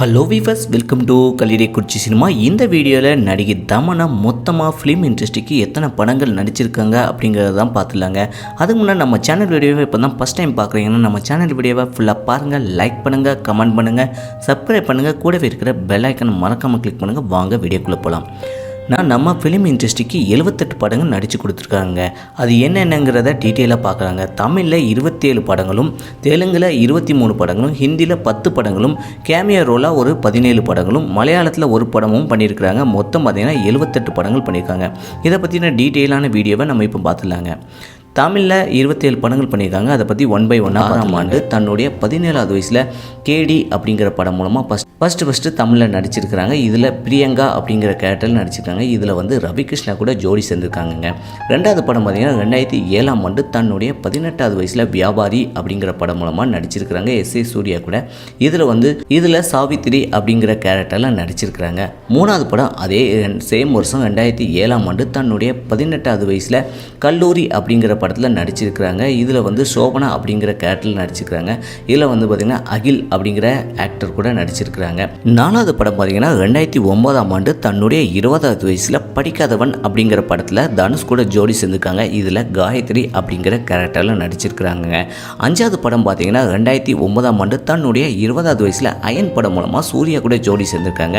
Hello viewers welcome to Kallidaikurichi cinema இந்த வீடியோவில் நடிகை தமனா மொத்தமாக ஃபிலிம் இண்டஸ்ட்ரிக்கு எத்தனை படங்கள் நடிச்சிருக்காங்க அப்படிங்கிறத தான் பார்த்துலாங்க அதுக்கு முன்னாடி நம்ம சேனல் வீடியோவை இப்போ தான் ஃபஸ்ட் டைம் பார்க்குறீங்கன்னா நம்ம சேனல் வீடியோவை ஃபுல்லாக பாருங்கள் லைக் பண்ணுங்கள் கமெண்ட் பண்ணுங்கள் சப்ஸ்கிரைப் பண்ணுங்கள் கூடவே இருக்கிற பெல் ஐக்கனை மறக்காமல் கிளிக் பண்ணுங்கள் வாங்க வீடியோக்குள்ளே போகலாம் நான் நம்ம ஃபிலிம் இண்டஸ்ட்ரிக்கு எழுபத்தெட்டு படங்கள் நடித்து கொடுத்துருக்காங்க. அது என்னென்னங்கிறத டீட்டெயிலாக பார்க்குறாங்க. தமிழில் இருபத்தேழு படங்களும் தெலுங்கில் இருபத்தி மூணு படங்களும் ஹிந்தியில் பத்து படங்களும் கேமியா ரோலாக ஒரு பதினேழு படங்களும் மலையாளத்தில் ஒரு படமும் பண்ணியிருக்கிறாங்க. மொத்தம் பார்த்திங்கன்னா எழுபத்தெட்டு படங்கள் பண்ணியிருக்காங்க. இதை பற்றின டீட்டெயிலான வீடியோவை நம்ம இப்போ பார்த்துலாங்க தமிழில் இருபத்தேழு படங்கள் பண்ணியிருக்காங்க. அதை பற்றி ஒன் பை ஒன் ஆறாம் ஆண்டு தன்னுடைய பதினேழாவது வயசில் கேடி அப்படிங்கிற படம் மூலமாக ஃபஸ்ட் ஃபஸ்ட்டு ஃபஸ்ட்டு தமிழில் நடிச்சிருக்கிறாங்க. இதில் பிரியங்கா அப்படிங்கிற கேரக்டரில் நடிச்சிருக்காங்க. இதில் வந்து ரவிகிருஷ்ணா கூட ஜோடி சேர்ந்துருக்காங்கங்க. ரெண்டாவது படம் பார்த்திங்கன்னா ரெண்டாயிரத்தி ஏழாம் ஆண்டு தன்னுடைய பதினெட்டாவது வயசில் வியாபாரி அப்படிங்கிற படம் மூலமாக நடிச்சிருக்கிறாங்க. எஸ் ஏ சூர்யா கூட. இதில் வந்து இதில் சாவித்திரி அப்படிங்கிற கேரக்டரில் நடிச்சிருக்கிறாங்க. மூணாவது படம் அதே சேம் வருஷம் ரெண்டாயிரத்தி ஏழாம் ஆண்டு தன்னுடைய பதினெட்டாவது வயசில் கல்லூரி அப்படிங்கிற படத்தில் நடிச்சிருக்கிறாங்க. இதில் வந்து சோபனா அப்படிங்கிற கேரக்டரில் நடிச்சிருக்கிறாங்க. இதில் வந்து பார்த்திங்கன்னா அகில் அப்படிங்கிற ஆக்டர் கூட நடிச்சிருக்கிறாங்க. நாலாவது படம் பார்த்திங்கன்னா ரெண்டாயிரத்தி ஒன்பதாம் ஆண்டு தன்னுடைய இருபதாவது வயசில் படிக்காதவன் அப்படிங்கிற படத்தில் தனுஷ் கூட ஜோடி சேர்ந்துருக்காங்க. இதில் காயத்ரி அப்படிங்கிற கேரக்டரில் நடிச்சிருக்கிறாங்க அஞ்சாவது படம் பார்த்திங்கன்னா ரெண்டாயிரத்தி ஒன்பதாம் ஆண்டு தன்னுடைய இருபதாவது வயசில் அயன் படம் மூலமாக சூர்யா கூட ஜோடி சேர்ந்துருக்காங்க.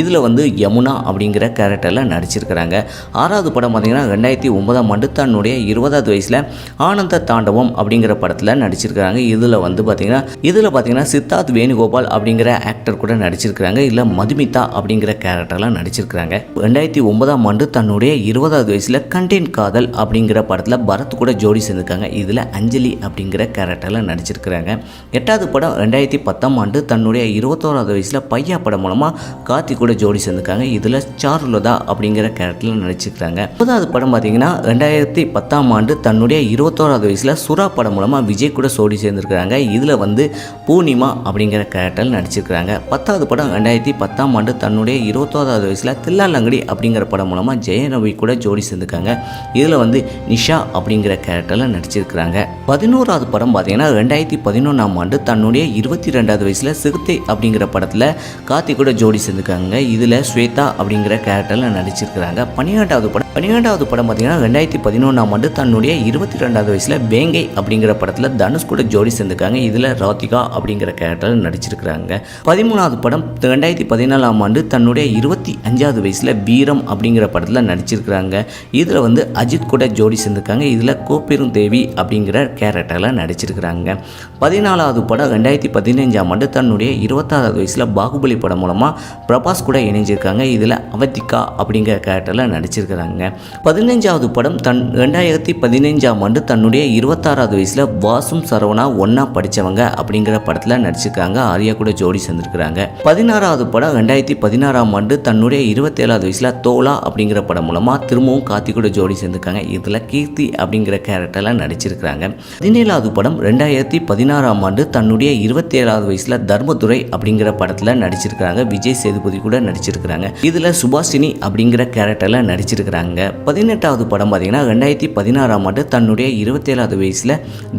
இதில் வந்து யமுனா அப்படிங்கிற கேரக்டரில் நடிச்சிருக்கிறாங்க. ஆறாவது படம் பார்த்திங்கன்னா ரெண்டாயிரத்தி ஒன்பதாம் ஆண்டு தன்னுடைய இருபதாவது வயசில் ஆனந்த தாண்டவம் அப்படிங்கிற படத்தில் நடிச்சிருக்கிறாங்க. இதில் வந்து பார்த்திங்கன்னா இதில் பார்த்திங்கன்னா சித்தார்த் வேணுகோபால் அப்படிங்கிற ஆக்டர் கூட நடிச்சிருக்கிறாங்க. இல்லை மதுமிதா அப்படிங்கிற கேரக்டர்லாம் நடிச்சிருக்கிறாங்க. ரெண்டாயிரத்தி ஒன்பதாம் ஆண்டு தன்னுடைய இருபதாவது வயசில் கண்டேன் காதல் அப்படிங்கிற படத்தில் பரத் கூட ஜோடி சேர்ந்துருக்காங்க. இதில் அஞ்சலி அப்படிங்கிற கேரக்டரில் நடிச்சிருக்கிறாங்க. எட்டாவது படம் ரெண்டாயிரத்தி பத்தாம் ஆண்டு தன்னுடைய இருபத்தோராவது வயசில் பையா படம் மூலமாக கார்த்தி கூட ஜோடி சேர்ந்துருக்காங்க. இதில் சாருலதா அப்படிங்கிற கேரக்டரில் நடிச்சிருக்கிறாங்க. ஒன்பதாவது படம் பார்த்தீங்கன்னா ரெண்டாயிரத்தி பத்தாம் ஆண்டு தன்னுடைய இருபத்தோராவது வயசில் சுறா படம் மூலமாக விஜய் கூட ஜோடி சேர்ந்துருக்கிறாங்க. இதில் வந்து பூர்ணிமா அப்படிங்கிற கேரக்டரில் நடிச்சிருக்கிறாங்க. பத்தாவது படம் ரெண்டாயிரத்தி பத்தாம் ஆண்டு தன்னுடைய இருபத்தோராவது வயசில் தில்லாலங்கடி அப்படிங்கிற படம் மூலமாக ஜெயரவி கூட ஜோடி சேர்ந்துருக்காங்க. இதில் வந்து நிஷா அப்படிங்கிற கேரக்டரில் நடிச்சிருக்கிறாங்க. பதினோராவது படம் பார்த்தீங்கன்னா ரெண்டாயிரத்தி பதினொன்றாம் ஆண்டு தன்னுடைய இருபத்தி ரெண்டாவது வயசில் சிறுத்தை அப்படிங்கிற படத்தில் கார்த்தி கூட ஜோடி சேர்ந்துருக்காங்க. இதில் ஸ்வேதா அப்படிங்கிற கேரக்டரில் நடிச்சிருக்கிறாங்க. பன்னிரெண்டாவது படம் பன்னிரெண்டாவது படம் பார்த்தீங்கன்னா ரெண்டாயிரத்தி பதினொன்றாம் ஆண்டு தன்னுடைய இருபத்தி ரெண்டாவது வயசில் வேங்கை அப்படிங்கிற படத்தில் தனுஷ் கூட ஜோடி சேர்ந்துருக்காங்க. இதில் ராதிகா அப்படிங்கிற கேரக்டரில் நடிச்சிருக்கிறாங்க. பதிமூணாவது படம் ரெண்டாயிரத்தி பதினாலாம் ஆண்டு தன்னுடைய இருபத்தி அஞ்சாவது வயசில் வீரம் அப்படிங்கிற படத்தில் நடிச்சிருக்கிறாங்க. இதில் வந்து அஜித் கூட ஜோடி சேர்ந்துருக்காங்க. இதில் கோப்பெரும் தேவி அப்படிங்கிற கேரக்டரில் நடிச்சிருக்கிறாங்க. பதினாலாவது படம் ரெண்டாயிரத்தி பதினஞ்சாம் ஆண்டு தன்னுடைய இருபத்தாறாவது வயசில் பாகுபலி படம் மூலமாக பிரபாஸ் கூட இணைஞ்சிருக்காங்க. இதில் அவத்திகா அப்படிங்கிற கேரக்டரில் நடிச்சிருக்கிறாங்க. பதினஞ்சாவது படம் தன் ரெண்டாயிரத்தி பதினஞ்சாம் ஆண்டு தன்னுடைய இருபத்தாறாவது வயசில் வாசும் சரவணா ஒன்றா படித்தவங்க அப்படிங்கிற படத்தில் நடிச்சிருக்காங்க. ஆர்யா கூட ஜோடி சேர்ந்திருக்கிறாங்க. பதினாறாவது படம் ரெண்டாயிரத்தி பதினாறாம் ஆண்டு தன்னுடைய இருபத்தேழாவது வயசில் தோலா அப்படிங்கிற படம் மூலமாக திரும்பவும் கார்த்தி கூட ஜோடி சேர்ந்துருக்காங்க. இதில் கீர்த்தி அப்படிங்கிற கேரக்டரில் நடிச்சிருக்கிறாங்க. பதினேழாவது படம் ரெண்டாயிரத்தி பதினாறாம் ஆண்டு தன்னுடைய இருபத்தி ஏழாவது வயசில் தர்மதுரை அப்படிங்கிற படத்தில் நடிச்சிருக்கிறாங்க. விஜய் சேதுபதி கூட நடிச்சிருக்கிறாங்க. இதில் சுபாஷினி அப்படிங்கிற கேரக்டரில் நடிச்சிருக்கிறாங்க. பதினெட்டாவது படம் பார்த்தீங்கன்னா ரெண்டாயிரத்தி பதினாறாம் ஆண்டு தன்னுடைய இருபத்தேழாவது வயசில்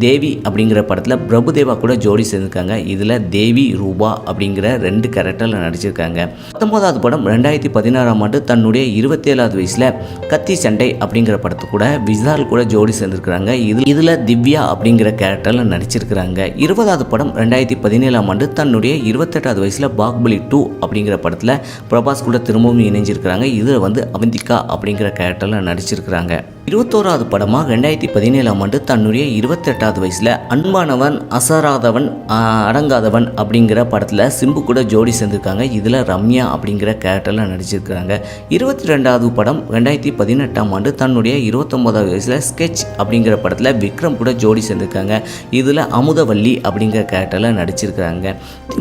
தேவி அப்படிங்கிற படத்தில் பிரபுதேவா கூட ஜோடி சேர்ந்திருக்காங்க. இதில் தேவி ரூபா அப்படிங்கிற ரெண்டு கேரக்டரில் நடிச்சிருக்காங்க. பத்தொன்பதாவது படம் ரெண்டாயிரத்தி பதினாறாம் ஆண்டு தன்னுடைய இருபத்தேழாவது வயசில் கத்தி சண்டை அப்படிங்கிற படத்து கூட விசால் கூட ஜோடி சேர்ந்திருக்கிறாங்க. இதில் இதில் திவ்யா அப்படிங்கிற கேரக்டரில் நடிச்சிருக்கிறாங்க. இருபதாவது படம் ரெண்டாயிரத்தி பதினேழாம் ஆண்டு தன்னுடைய இருபத்தெட்டாவது வயசில் பாகுபலி டூ அப்படிங்கிற படத்தில் பிரபாஸ் கூட திரும்பவும் இணைஞ்சிருக்கிறாங்க. இதில் வந்து அவந்திகா அப்படிங்கிற கேரக்டரில் நடிச்சிருக்கிறாங்க. இருபத்தோராவது படமாக ரெண்டாயிரத்தி பதினேழாம் ஆண்டு தன்னுடைய இருபத்தெட்டாவது வயசில் அன்பானவன் அசராதவன் அடங்காதவன் அப்படிங்கிற படத்தில் சிம்பு கூட ஜோடி சேர்ந்திருக்காங்க. இதில் ரம்யா அப்படிங்கிற கேரக்டரில் நடிச்சிருக்காங்க இருபத்தி ரெண்டாவது படம் ரெண்டாயிரத்தி பதினெட்டாம் ஆண்டு தன்னுடைய இருபத்தொம்போதாவது வயசில் ஸ்கெட்ச் அப்படிங்கிற படத்தில் விக்ரம் கூட ஜோடி சேர்ந்திருக்காங்க. இதில் அமுதவல்லி அப்படிங்கிற கேரக்டரில் நடிச்சிருக்கிறாங்க.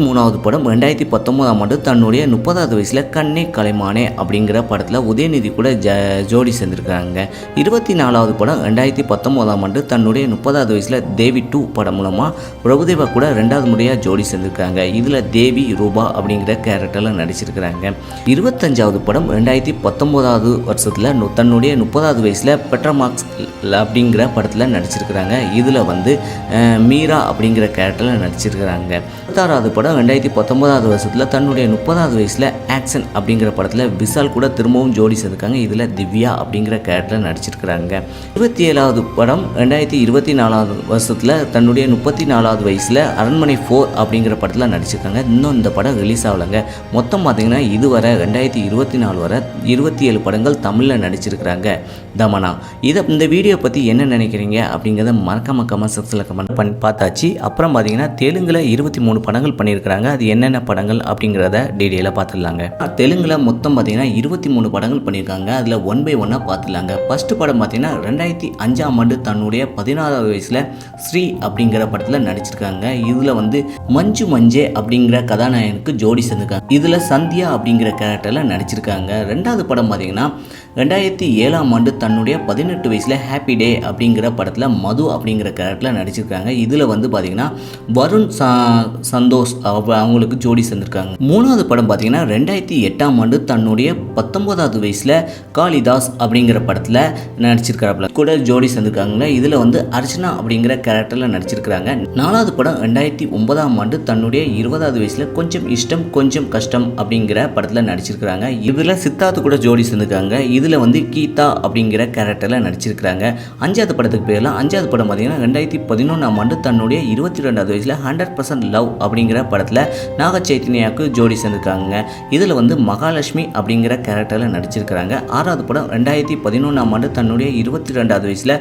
மூணாவது படம் ரெண்டாயிரத்தி பத்தொம்போதாம் ஆண்டு தன்னுடைய முப்பதாவது வயசில் கண்ணே கலைமானே அப்படிங்கிற படத்தில் உதயநிதி கூட ஜ ஜோடி சேர்ந்திருக்காங்க இருபத்தி இருபத்தி நாலாவது படம் ரெண்டாயிரத்தி பத்தொம்போதாம் ஆண்டு தன்னுடைய முப்பதாவது வயசில் தேவி டூ படம் மூலமாக பிரபுதேவா கூட ரெண்டாவது முறையாக ஜோடி சேர்ந்திருக்காங்க. இதில் தேவி ரூபா அப்படிங்கிற கேரக்டரில் நடிச்சிருக்கிறாங்க. இருபத்தஞ்சாவது படம் ரெண்டாயிரத்தி பத்தொம்போதாவது வருஷத்தில் நு- தன்னுடைய முப்பதாவது வயசில் பெட்ரமாக்ஸ் அப்படிங்கிற படத்தில் நடிச்சிருக்கிறாங்க. இதில் வந்து மீரா அப்படிங்கிற கேரக்டரில் நடிச்சிருக்கிறாங்க. முப்பத்தாறாவது படம் ரெண்டாயிரத்தி பத்தொம்போதாவது வருஷத்தில் தன்னுடைய முப்பதாவது வயசில் ஆக்ஷன் அப்படிங்கிற படத்தில் விஷால் கூட திரும்பவும் ஜோடி சேர்ந்திருக்காங்க. இதில் திவ்யா அப்படிங்கிற கேரக்டரில் நடிச்சிருக்கிறாங்க. இருபத்தி ஏழாவது படம் ரெண்டாயிரத்தி இருபத்தி நாலாவது வருஷத்தில் தன்னுடைய முப்பத்தி நாலாவது வயசில் அரண்மனை ஃபோர் அப்படிங்கிற படத்தில் நடிச்சிருக்காங்க. இன்னும் இந்த படம் ரிலீஸ் ஆகலைங்க. மொத்தம் பார்த்திங்கன்னா இதுவரை ரெண்டாயிரத்தி இருபத்தி நாலு வரை இருபத்தி ஏழு படங்கள் தமிழில் நடிச்சிருக்கிறாங்க. தமனா இதை இந்த வீடியோ பற்றி என்ன நினைக்கிறீங்க அப்படிங்கிறத மறக்காம கமெண்ட் செக்ஷனில் கமெண்ட் பண்ணி பார்த்தாச்சு. அப்புறம் பார்த்தீங்கன்னா தெலுங்கில் இருபத்தி மூணு படங்கள் பண்ணியிருக்கிறாங்க. அது என்னென்ன படங்கள் அப்படிங்கிறத டீட்டெயிலாக பார்த்துடலாங்க தெலுங்கில் மொத்தம் பார்த்தீங்கன்னா இருபத்தி மூணு படங்கள் பண்ணியிருக்காங்க. அதில் ஒன் பை ஒன்னாக பார்த்துடலாங்க ஃபஸ்ட்டு படம் பார்த்தீங்கன்னா ரெண்டாயிரத்தி அஞ்சாம் ஆண்டு தன்னுடைய பதினாறாவது வயசில் ஸ்ரீ அப்படிங்கிற படத்தில் நடிச்சிருக்காங்க. இதில் வந்து மஞ்சு மஞ்சே அப்படிங்கிற கதாநாயகனுக்கு ஜோடி சேர்ந்துருக்காங்க. இதில் சந்தியா அப்படிங்கிற கேரக்டரில் நடிச்சிருக்காங்க. ரெண்டாவது படம் பார்த்தீங்கன்னா ரெண்டாயிரத்தி ஏழாம் ஆண்டு தன்னுடைய பதினெட்டு வயசில் ஹாப்பி டே அப்படிங்கிற படத்தில் மது அப்படிங்கிற கேரக்டரில் நடிச்சிருக்காங்க. இதில் வந்து பார்த்தீங்கன்னா வருண் ச- சந்தோஷ் அவங்களுக்கு ஜோடி சேர்ந்துருக்காங்க. மூணாவது படம் பார்த்தீங்கன்னா ரெண்டாயிரத்தி எட்டாம் ஆண்டு தன்னுடைய பத்தொன்பதாவது வயசில் காளிதாஸ் அப்படிங்கிற படத்தில் நடிச்சிருக்காப்புல கூட ஜோடி சேர்ந்திருக்காங்க இதில் வந்து அர்ச்சனா அப்படிங்கிற கேரக்டரில் நடிச்சிருக்கிறாங்க. நாலாவது படம் ரெண்டாயிரத்தி ஒன்பதாம் ஆண்டு தன்னுடைய இருபதாவது வயசில் கொஞ்சம் இஷ்டம் கொஞ்சம் கஷ்டம் அப்படிங்கிற படத்தில் நடிச்சிருக்கிறாங்க. இதில் சித்தார்த்து கூட ஜோடி சேர்ந்துருக்காங்க. இதில் வந்து கீதா அப்படிங்கிற கேரக்டரில் நடிச்சிருக்கிறாங்க. அஞ்சாவது படத்துக்கு பேரில் அஞ்சாவது படம் பார்த்தீங்கன்னா ரெண்டாயிரத்தி பதினொன்றாம் ஆண்டு தன்னுடைய இருபத்தி ரெண்டாவது வயசில் ஹண்ட்ரட் பர்சன்ட் லவ் அப்படிங்கிற படத்தில் நாக சைத்தன்யாவுக்கு ஜோடி சேர்ந்துருக்காங்க. இதில் வந்து மகாலட்சுமி அப்படிங்கிற கேரக்டரில் நடிச்சிருக்கிறாங்க. ஆறாவது படம் ரெண்டாயிரத்தி பதினொன்றாம் ஆண்டு தன் தன்னுடைய இருபத்தி ரெண்டாவது வயசில்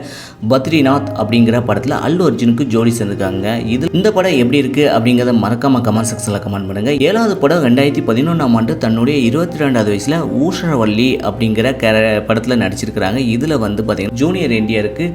பத்ரிநாத் அப்படிங்கிற படத்தில் அல்லு அர்ஜுனுக்கு ஜோடி சேர்ந்துருக்காங்க. இது இந்த படம் எப்படி இருக்குது அப்படிங்கிறத மறக்காம கமெண்ட் செக்ஷனில் கமெண்ட் பண்ணுங்க. ஏழாவது படம் ரெண்டாயிரத்தி பதினொன்றாம் ஆண்டு தன்னுடைய இருபத்தி ரெண்டாவது வயசில் ஊஷரவல்லி அப்படிங்கிற கே படத்தில் நடிச்சிருக்கிறாங்க. இதில் வந்து பார்த்தீங்கன்னா ஜூனியர் இந்தியாவுக்கு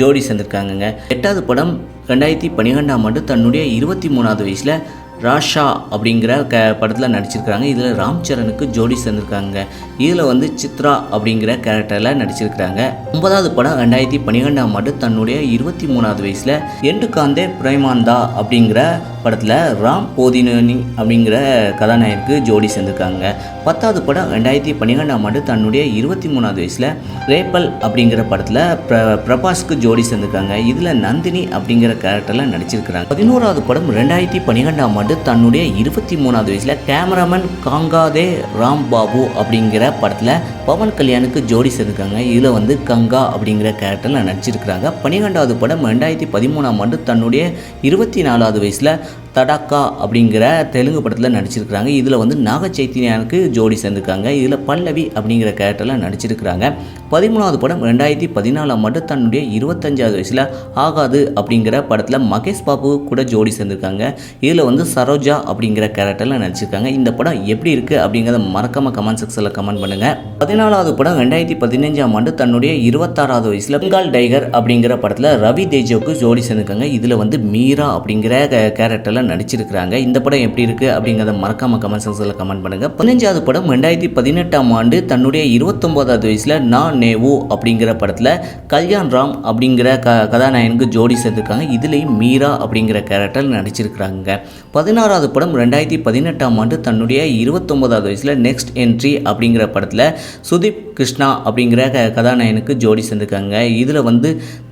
ஜோடி சேர்ந்துருக்காங்க எட்டாவது படம் ரெண்டாயிரத்தி பன்னிரெண்டாம் ஆண்டு தன்னுடைய இருபத்தி மூணாவது வயசில் ராஷா அப்படிங்கிற க படத்தில் நடிச்சிருக்கிறாங்க. இதில் ராம் சரணுக்கு ஜோடி சேர்ந்திருக்காங்க. இதில் வந்து சித்ரா அப்படிங்கிற கேரக்டரில் நடிச்சிருக்கிறாங்க. ஒன்பதாவது படம் ரெண்டாயிரத்தி பன்னிரெண்டாம் ஆண்டு தன்னுடைய இருபத்தி மூணாவது வயசில் எண்டு காந்தே பிரேமாந்தா அப்படிங்கிற படத்தில் ராம் போதினி அப்படிங்கிற கதாநாயகருக்கு ஜோடி சேர்ந்திருக்காங்க. பத்தாவது படம் ரெண்டாயிரத்தி பன்னிரெண்டாம் ஆண்டு தன்னுடைய இருபத்தி மூணாவது வயசில் ரேப்பல் அப்படிங்கிற படத்தில் பிர பிரபாஸ்க்கு ஜோடி சேர்ந்திருக்காங்க. இதில் நந்தினி அப்படிங்கிற கேரக்டரில் நடிச்சிருக்கிறாங்க. பதினோராவது படம் ரெண்டாயிரத்தி பன்னிரெண்டாம் ஆண்டு தன்னுடைய இருபத்தி மூணாவது வயசில் கேமராமேன் காங்காதே ராம் பாபு அப்படிங்கிற படத்தில் பவன் கல்யாணுக்கு ஜோடி சேர்ந்திருக்காங்க. இதில் வந்து கங்கா அப்படிங்கிற கேரக்டரில் நடிச்சிருக்கிறாங்க. பன்னிரெண்டாவது படம் ரெண்டாயிரத்தி பதிமூணாம் ஆண்டு தன்னுடைய இருபத்தி நாலாவது வயசில் தடாக்கா அப்படிங்கிற தெலுங்கு படத்தில் நடிச்சிருக்கிறாங்க. இதில் வந்து நாக சைத்தன்யானுக்கு ஜோடி சேர்ந்துருக்காங்க. இதில் பல்லவி அப்படிங்கிற கேரக்டரில் நடிச்சிருக்கிறாங்க. பதிமூணாவது படம் ரெண்டாயிரத்தி பதினாலாம் ஆண்டு தன்னுடைய இருபத்தஞ்சாவது வயசில் ஆகாது அப்படிங்கிற படத்தில் மகேஷ் பாபு கூட ஜோடி சேர்ந்துருக்காங்க. இதில் வந்து சரோஜா அப்படிங்கிற கேரக்டரில் நடிச்சிருக்காங்க. இந்த படம் எப்படி இருக்குது அப்படிங்கிறத மறக்காம கமெண்ட் செக்ஷனில் கமெண்ட் பண்ணுங்கள் பதினாலாவது படம் ரெண்டாயிரத்தி பதினஞ்சாம் ஆண்டு தன்னுடைய இருபத்தாறாவது வயசில் பெங்கால் டைகர் அப்படிங்கிற படத்தில் ரவி தேஜோவுக்கு ஜோடி சேர்ந்துருக்காங்க. இதில் வந்து மீரா அப்படிங்கிற கேரக்டரில் நடிச்சிருக்கிறாங்க. இந்த படம் எப்படி இருக்குது அப்படிங்கிறத மறக்காம கமெண்ட் செக்ஷனில் கமெண்ட் பண்ணுங்கள் பதினஞ்சாவது படம் ரெண்டாயிரத்தி பதினெட்டாம் ஆண்டு தன்னுடைய இருபத்தொம்போதாவது வயசில் நான் நேவு அப்படிங்கிற படத்தில் கல்யாண் ராம் அப்படிங்கிற க கதாநாயகனுக்கு ஜோடி சேர்ந்திருக்காங்க இதுலேயும் மீரா அப்படிங்கிற கேரக்டர் நடிச்சிருக்கிறாங்க. பதினாறாவது படம் ரெண்டாயிரத்தி பதினெட்டாம் ஆண்டு தன்னுடைய இருபத்தொம்போதாவது வயசில் நெக்ஸ்ட் என்ட்ரி அப்படிங்கிற படத்தில் சுதீப் கிருஷ்ணா அப்படிங்கிற க கதாநாயகனுக்கு ஜோடி சேர்ந்திருக்காங்க. இதில் வந்து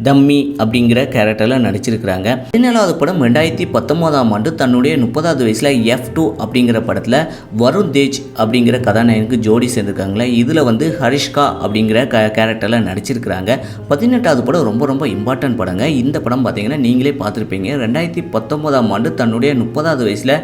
தம்மி அப்படிங்கிற கேரக்டரில் நடிச்சிருக்கிறாங்க. பதினேழாவது படம் ரெண்டாயிரத்தி பத்தொம்போதாம் ஆண்டு தன்னுடைய முப்பதாவது வயசில் எஃப் டூ அப்படிங்கிற படத்தில் வருண் தேஜ் அப்படிங்கிற கதாநாயகனுக்கு ஜோடி சேர்ந்துருக்காங்களே. இதில் வந்து ஹரிஷ்கா அப்படிங்கிற க கேரக்டரில் நடிச்சிருக்கிறாங்க. பதினெட்டாவது படம் ரொம்ப ரொம்ப இம்பார்ட்டன்ட் படங்க. இந்த படம் பார்த்தீங்கன்னா நீங்களே பார்த்துருப்பீங்க ரெண்டாயிரத்தி பத்தொம்போதாம் ஆண்டு தன்னுடைய முப்பதாவது வயசில்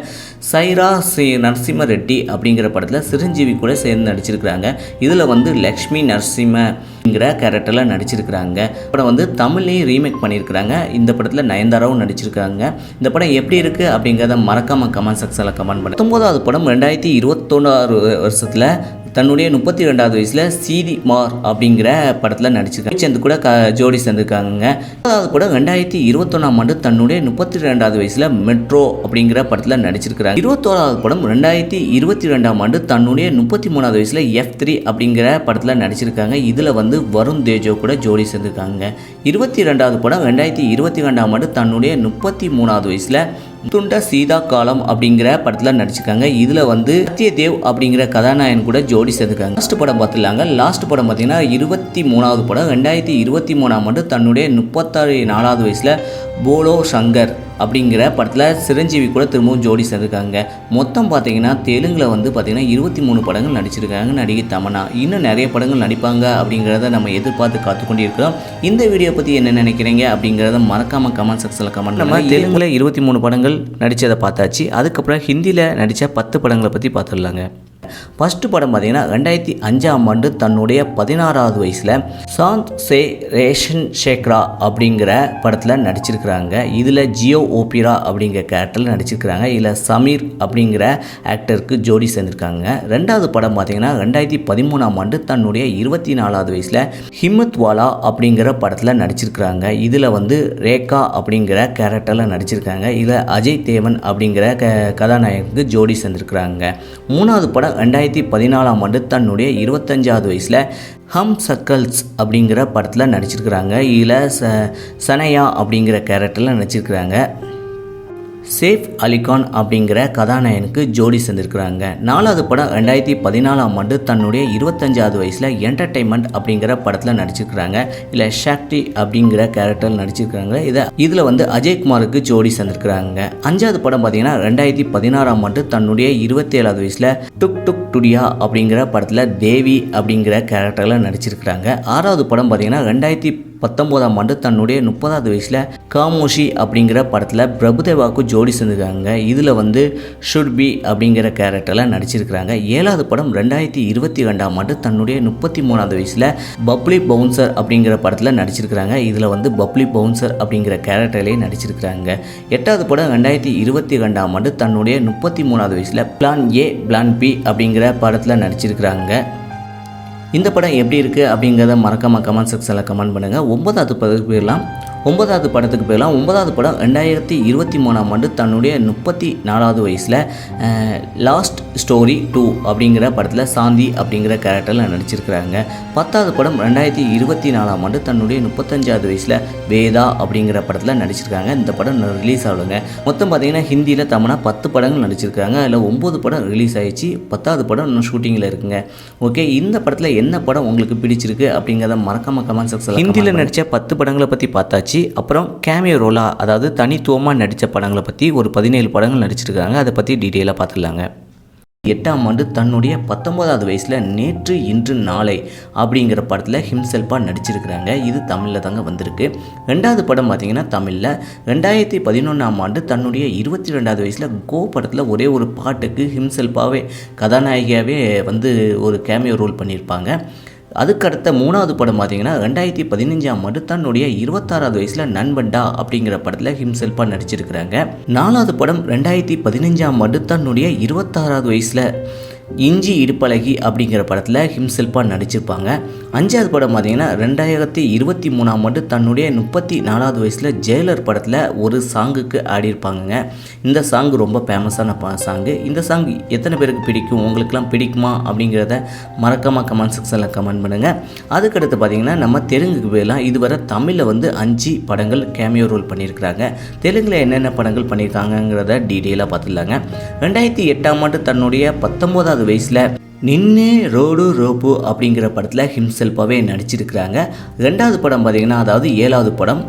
சைரா ஸ்ரீ நரசிம்ம ரெட்டி அப்படிங்கிற படத்தில் சிரஞ்சீவி கூட சேர்ந்து நடிச்சிருக்கிறாங்க. இதில் வந்து லக்ஷ்மி நரசிம்ம அப்படிங்கிற கேரக்டரில் நடிச்சிருக்கிறாங்க. படம் வந்து தமிழ்லேயும் ரீமேக் பண்ணியிருக்கிறாங்க. இந்த படத்தில் நயன்தாராவும் நடிச்சிருக்காங்க. இந்த படம் எப்படி இருக்குது அப்படிங்கிறத மறக்காமல் கமெண்ட் செக்ஷனில் கமெண்ட் பண்ணி பத்தொம்போதாவது படம் ரெண்டாயிரத்தி இருபத்தொன்னாறு வருஷத்தில் தன்னுடைய முப்பத்தி ரெண்டாவது வயசில் சீதி மார் அப்படிங்கிற படத்தில் நடிச்சிருக்காங்க. சேர்ந்து கூட க ஜோடி சேர்ந்துருக்காங்க அதாவது கூட ரெண்டாயிரத்தி இருபத்தொன்னாம் ஆண்டு தன்னுடைய முப்பத்தி ரெண்டாவது வயசில் மெட்ரோ அப்படிங்கிற படத்தில் நடிச்சிருக்கிறாங்க. இருபத்தோராவது படம் ரெண்டாயிரத்தி இருபத்தி ரெண்டாம் ஆண்டு தன்னுடைய முப்பத்தி மூணாவது வயசில் எஃப் த்ரீ அப்படிங்கிற படத்தில் நடிச்சிருக்காங்க. இதில் வந்து வருண் தேஜோ கூட ஜோடி சேர்ந்துருக்காங்க. இருபத்தி ரெண்டாவது படம் ரெண்டாயிரத்தி இருபத்தி ரெண்டாம் ஆண்டு தன்னுடைய முப்பத்தி மூணாவது வயசில் துண்ட சீதா காலம் அப்படிங்கிற படத்தில் நடிச்சிருக்காங்க. இதில் வந்து சத்யதேவ் அப்படிங்கிற கதாநாயகன் கூட ஜோடி சேர்ந்துருக்காங்க. லாஸ்ட் படம் பார்த்துலாங்க லாஸ்ட் படம் பார்த்தீங்கன்னா இருபத்தி மூணாவது படம். ரெண்டாயிரத்தி இருபத்தி மூணாம் ஆண்டு தன்னுடைய முப்பத்தாறு நாலாவது வயசில் போலோ சங்கர் அப்படிங்கிற படத்தில் சிரஞ்சீவி கூட திரும்பவும் ஜோடி சேர்ந்துருக்காங்க. மொத்தம் பார்த்தீங்கன்னா தெலுங்கில் வந்து பார்த்தீங்கன்னா இருபத்தி மூணு படங்கள் நடிச்சிருக்காங்க நடிகை தமனா இன்னும் நிறைய படங்கள் நடிப்பாங்க அப்படிங்கிறத நம்ம எதிர்பார்த்து காத்துக்கொண்டிருக்கிறோம் இந்த வீடியோ பற்றி என்ன நினைக்கிறீங்க அப்படிங்கிறத மறக்காமல் கமெண்ட் செக்ஷனில் கமெண்ட் நம்ம தெலுங்கில் இருபத்தி மூணு படங்கள் நடித்ததை பார்த்தாச்சு. அதுக்கப்புறம் ஹிந்தியில் நடித்த பத்து படங்களை பற்றி பார்த்துடலாங்க. ஃபஸ்ட்டு படம் பார்த்தீங்கன்னா ரெண்டாயிரத்தி அஞ்சாம் ஆண்டு தன்னுடைய பதினாறாவது வயசில் சாந்த் சே ரேஷன் ஷேக்ரா அப்படிங்கிற படத்தில் நடிச்சிருக்கிறாங்க. இதில் ஜியோ ஓபிரா அப்படிங்கிற கேரக்டரில் நடிச்சிருக்கிறாங்க. இதில் சமீர் அப்படிங்கிற ஆக்டருக்கு ஜோடி சேர்ந்திருக்காங்க. ரெண்டாவது படம் பார்த்தீங்கன்னா ரெண்டாயிரத்தி பதிமூணாம் ஆண்டு தன்னுடைய இருபத்தி நாலாவது வயசில் ஹிம்மத் வாலா அப்படிங்கிற படத்தில் நடிச்சிருக்கிறாங்க. இதில் வந்து ரேகா அப்படிங்கிற கேரக்டரில் நடிச்சிருக்காங்க. இதில் அஜய் தேவன் அப்படிங்கிற க கதாநாயகனுக்கு ஜோடி சேர்ந்திருக்கிறாங்க. மூணாவது படம் ரெண்டாயிரத்தி பதினாலாம் ஆண்டு தன்னுடைய இருபத்தஞ்சாவது வயசில் ஹம் சர்க்கல்ஸ் அப்படிங்கிற படத்தில் நடிச்சிருக்கிறாங்க. இதில் ச சனையா அப்படிங்கிற கேரக்டரில் நடிச்சிருக்கிறாங்க. சேஃப் அலிகான் அப்படிங்கிற கதாநாயகனுக்கு ஜோடி சேர்ந்திருக்கிறாங்க. நாலாவது படம் ரெண்டாயிரத்தி பதினாலாம் ஆண்டு தன்னுடைய இருபத்தஞ்சாவது வயசில் என்டர்டைன்மெண்ட் அப்படிங்கிற படத்தில் நடிச்சிருக்கிறாங்க. இல்லை ஷாக்டி அப்படிங்கிற கேரக்டர் நடிச்சிருக்கிறாங்க. இதை இதில் வந்து அஜய்குமாருக்கு ஜோடி சேர்ந்திருக்கிறாங்க. அஞ்சாவது படம் பார்த்தீங்கன்னா ரெண்டாயிரத்தி பதினாறாம் ஆண்டு தன்னுடைய இருபத்தி ஏழாவது வயசில் டுக் டுக் டுடியா அப்படிங்கிற படத்தில் தேவி அப்படிங்கிற கேரக்டரில் நடிச்சிருக்கிறாங்க. ஆறாவது படம் பார்த்தீங்கன்னா ரெண்டாயிரத்தி பத்தொம்போதாம் ஆண்டு தன்னுடைய முப்பதாவது வயசில் காமோஷி அப்படிங்கிற படத்தில் பிரபுதேவாவுக்கு ஜோடி சேர்ந்துருக்காங்க. இதில் வந்து ஷுட்பி அப்படிங்கிற கேரக்டரில் நடிச்சிருக்கிறாங்க. ஏழாவது படம் ரெண்டாயிரத்தி இருபத்தி ரெண்டாம் ஆண்டு தன்னுடைய முப்பத்தி மூணாவது வயசில் பப்ளி பவுன்சர் அப்படிங்கிற படத்தில் நடிச்சிருக்கிறாங்க. இதில் வந்து பப்ளி பவுன்சர் அப்படிங்கிற கேரக்டர்லேயே நடிச்சிருக்கிறாங்க. எட்டாவது படம் ரெண்டாயிரத்தி இருபத்தி ரெண்டாம் ஆண்டு தன்னுடைய முப்பத்தி மூணாவது வயசில் பிளான் ஏ பிளான் பி அப்படிங்கிற படத்தில் நடிச்சிருக்கிறாங்க. இந்த படம் எப்படி இருக்குது அப்படிங்கிறத மறக்காம கமெண்ட் செக்ஷனில் கமெண்ட் பண்ணுங்கள் ஒன்பதாவது படத்துக்கு போயிடலாம் ஒன்பதாவது படத்துக்கு போயிடலாம். ஒன்பதாவது படம் ரெண்டாயிரத்தி இருபத்தி மூணாம் ஆண்டு தன்னுடைய முப்பத்தி நாலாவது வயசில் லாஸ்ட் ஸ்டோரி டூ அப்படிங்கிற படத்தில் சாந்தி அப்படிங்கிற கேரக்டரில் நடிச்சிருக்கிறாங்க. பத்தாவது படம் ரெண்டாயிரத்தி இருபத்தி நாலாம் ஆண்டு தன்னுடைய முப்பத்தஞ்சாவது வயசில் வேதா அப்படிங்கிற படத்தில் நடிச்சிருக்காங்க. இந்த படம் ரிலீஸ் ஆகலைங்க. மொத்தம் பார்த்தீங்கன்னா ஹிந்தியில் தமிழாக பத்து படங்கள் நடிச்சிருக்காங்க. அதில் ஒம்பது படம் ரிலீஸ் ஆயிடுச்சு. பத்தாவது படம் இன்னும் ஷூட்டிங்கில் இருக்குங்க. ஓகே இந்த படத்தில் என்ன படம் உங்களுக்கு பிடிச்சிருக்கு அப்படிங்கிறத மறக்காம கமெண்ட் செக்ஷனில் ஹிந்தியில் நடித்த பத்து படங்களை பற்றி பார்த்தாச்சு. அப்புறம் கேமியோ ரோலா அதாவது தனித்துவமாக நடித்த படங்களை பற்றி ஒரு பதினேழு படங்கள் நடிச்சிருக்காங்க. அதை பற்றி டீட்டெயிலாக பார்த்துடலாங்க. எட்டாம் ஆண்டு தன்னுடைய பத்தொன்பதாவது வயசில் நேற்று இன்று நாளை அப்படிங்கிற படத்தில் ஹிம்செல்ஃபாக நடிச்சிருக்கிறாங்க. இது தமிழில் தாங்க வந்திருக்கு. ரெண்டாவது படம் பார்த்திங்கன்னா தமிழில். ரெண்டாயிரத்தி பதினொன்றாம் ஆண்டு தன்னுடைய இருபத்தி ரெண்டாவது வயசில் கோ படத்தில் ஒரே ஒரு பாட்டுக்கு ஹிம்செல்ஃபாகவே கதாநாயகியாகவே வந்து ஒரு கேமியோ ரோல் பண்ணியிருப்பாங்க அதுக்கடுத்த மூணாவது படம் பார்த்தீங்கன்னா ரெண்டாயிரத்தி பதினஞ்சாம் ஆண்டு தன்னுடைய இருபத்தாறாவது வயசில் நண்பண்டா அப்படிங்கிற படத்தில் ஹிம்செல்ஃபாக நடிச்சிருக்கிறாங்க. நாலாவது படம் ரெண்டாயிரத்தி பதினஞ்சாம் ஆண்டு தன்னுடைய இருபத்தாறாவது வயசில் இஞ்சி இடுப்பழகி அப்படிங்கிற படத்தில் ஹிம்செல்ஃபாக நடிச்சிருப்பாங்க. அஞ்சாவது படம் பார்த்தீங்கன்னா ரெண்டாயிரத்தி இருபத்தி மூணாம் ஆண்டு தன்னுடைய முப்பத்தி நாலாவது வயசில் ஜெயலர் படத்தில் ஒரு சாங்குக்கு ஆடியிருப்பாங்கங்க. இந்த சாங் ரொம்ப ஃபேமஸான பா சாங்கு. இந்த சாங் எத்தனை பேருக்கு பிடிக்கும்? உங்களுக்கெல்லாம் பிடிக்குமா? அப்படிங்கிறத மறக்காமல் கமெண்ட் செக்ஷனில் கமெண்ட் பண்ணுங்கள் அதுக்கடுத்து பார்த்தீங்கன்னா நம்ம தெலுங்குக்கு போயெல்லாம் இதுவரை தமிழில் வந்து அஞ்சு படங்கள் கேமியோ ரோல் பண்ணியிருக்கிறாங்க. தெலுங்கில் என்னென்ன படங்கள் பண்ணியிருக்காங்கங்கிறத டீட்டெயிலாக பார்த்துடலாங்க ரெண்டாயிரத்தி எட்டாம் ஆண்டு தன்னுடைய பத்தொம்போதாவது வயசில் நின்னே ரோடு ரோப்பு அப்படிங்கிற படத்தில் ஹிம்செல்ஃபாகவே நடிச்சிருக்கிறாங்க. ரெண்டாவது படம் பார்த்தீங்கன்னா அதாவது ஏழாவது படம்.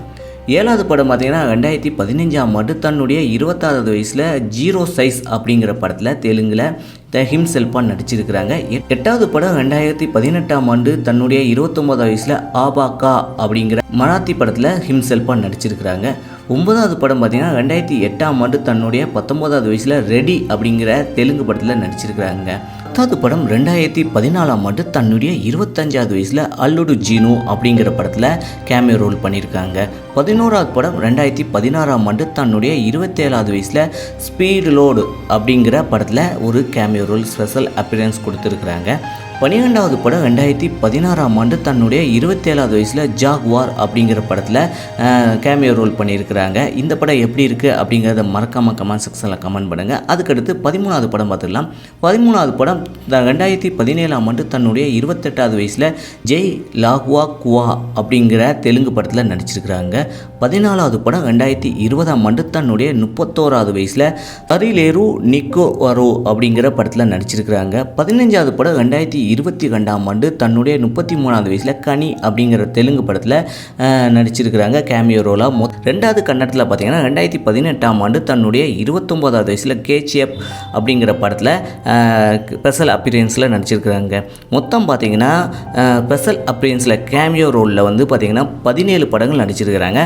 ஏழாவது படம் பார்த்தீங்கன்னா ரெண்டாயிரத்தி பதினஞ்சாம் ஆண்டு தன்னுடைய இருபத்தாறாவது வயசில் ஜீரோ சைஸ் அப்படிங்கிற படத்தில் தெலுங்கில் த ஹிம் செல்பான் நடிச்சிருக்கிறாங்க. எட்டாவது படம் ரெண்டாயிரத்தி பதினெட்டாம் ஆண்டு தன்னுடைய இருபத்தொம்போதாவது வயசில் ஆபாக்கா அப்படிங்கிற மராத்தி படத்தில் ஹிம் செல்பான் நடிச்சிருக்கிறாங்க. ஒன்பதாவது படம் பார்த்தீங்கன்னா ரெண்டாயிரத்தி எட்டாம் ஆண்டு தன்னுடைய பத்தொம்போதாவது வயசில் ரெடி அப்படிங்கிற தெலுங்கு படத்தில் நடிச்சிருக்கிறாங்க. பத்தாவது படம் ரெண்டாயிரத்தி பதினாலாம் ஆண்டு தன்னுடைய இருபத்தஞ்சாவது வயசில் அல்லுடு ஜீனு அப்படிங்கிற படத்தில் கேமியோ ரோல் பண்ணியிருக்காங்க பதினோராவது படம் ரெண்டாயிரத்தி பதினாறாம் ஆண்டு தன்னுடைய இருபத்தேழாவது வயசில் ஸ்பீடு லோடு அப்படிங்கிற படத்தில் ஒரு கேமியோ ரோல் ஸ்பெஷல் அப்பியரன்ஸ் கொடுத்துருக்குறாங்க. பன்னிரெண்டாவது படம் ரெண்டாயிரத்தி பதினாறாம் ஆண்டு தன்னுடைய இருபத்தேழாவது வயசில் ஜாக்வார் அப்படிங்கிற படத்தில் கேமியோ ரோல் பண்ணியிருக்கிறாங்க. இந்த படம் எப்படி இருக்குது அப்படிங்கிறத மறக்காமல் கமெண்ட் செக்ஷனில் கமெண்ட் பண்ணுங்கள் அதுக்கடுத்து பதிமூணாவது படம் பார்த்துக்கலாம் பதிமூணாவது படம் ரெண்டாயிரத்தி பதினேழாம் ஆண்டு தன்னுடைய இருபத்தெட்டாவது வயசில் ஜெய் லாகுவா குவா அப்படிங்கிற தெலுங்கு படத்தில் நடிச்சிருக்கிறாங்க. பதினாலாவது படம் ரெண்டாயிரத்தி இருபதாம் ஆண்டு தன்னுடைய முப்பத்தோராவது வயசில் தரிலேரு நிக்கோ வரோ அப்படிங்கிற படத்தில் நடிச்சிருக்கிறாங்க. பதினஞ்சாவது படம் ரெண்டாயிரத்தி இருபத்தி ரெண்டாம் ஆண்டு தன்னுடைய முப்பத்தி மூணாவது வயசில் கனி அப்படிங்கிற தெலுங்கு படத்தில் நடிச்சிருக்கிறாங்க. கேமியோ ரோலாக மொ ரெண்டாவது கன்னடத்தில் பார்த்தீங்கன்னா ரெண்டாயிரத்தி பதினெட்டாம் ஆண்டு தன்னுடைய இருபத்தொம்போதாவது வயசில் கேச்சிஎப் அப்படிங்கிற படத்தில் ஸ்பெஷல் அப்பியரன்ஸில் நடிச்சிருக்கிறாங்க. மொத்தம் பார்த்தீங்கன்னா ஸ்பெஷல் அப்பியரன்ஸில் கேமியோ ரோலில் வந்து பார்த்தீங்கன்னா பதினேழு படங்கள் நடிச்சிருக்கிறாங்க.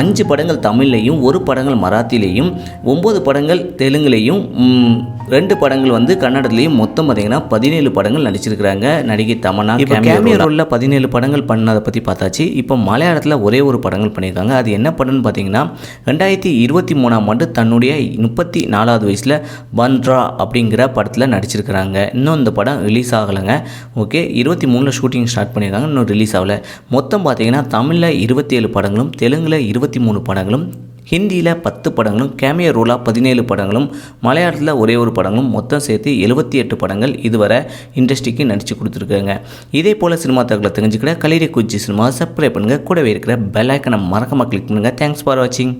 அஞ்சு படங்கள் தமிழ்லையும் ஒரு படங்கள் மராத்திலையும் ஒம்பது படங்கள் தெலுங்குலேயும் ரெண்டு படங்கள் வந்து கன்னடத்துலேயும் மொத்தம் பார்த்தீங்கன்னா பதினேழு படங்கள் நடிச்சிருக்கிறாங்க. நடிகை தமன்னா இப்போ கேமியோ ரோலில் பதினேழு படங்கள் பண்ணதை பற்றி பார்த்தாச்சு. இப்போ மலையாளத்தில் ஒரே ஒரு படங்கள் பண்ணியிருக்காங்க. அது என்ன படம்னு பார்த்தீங்கன்னா ரெண்டாயிரத்தி இருபத்தி மூணாம் ஆண்டு தன்னுடைய முப்பத்தி நாலாவது வயசில் பந்த்ரா அப்படிங்கிற படத்தில் நடிச்சிருக்கிறாங்க. இன்னும் இந்த படம் ரிலீஸ் ஆகலைங்க. ஓகே இருபத்தி மூணில் ஷூட்டிங் ஸ்டார்ட் பண்ணியிருக்காங்க. இன்னும் ரிலீஸ் ஆகலை. மொத்தம் பார்த்தீங்கன்னா தமிழில் இருபத்தி ஏழு படங்களும் தெலுங்கில் இருபத்தி மூணு படங்களும் ஹிந்தியில் பத்து படங்களும் கேமியோ ரோலாக பதினேழு படங்களும் மலையாளத்தில் ஒரே ஒரு படங்களும் மொத்தம் சேர்த்து எழுபத்தி எட்டு படங்கள் இதுவரை இண்டஸ்ட்ரிக்கு நடித்து கொடுத்துருக்காங்க. இதே போல் சினிமா தகவலை தெரிஞ்சுக்கிற கலிரி குச்சி சினிமா சப்ஸ்கிரைப் பண்ணுங்கள் கூடவே இருக்கிற பெல் ஐக்கனை மறக்காமல் கிளிக் பண்ணுங்கள் தேங்க்ஸ் ஃபார் வாட்சிங்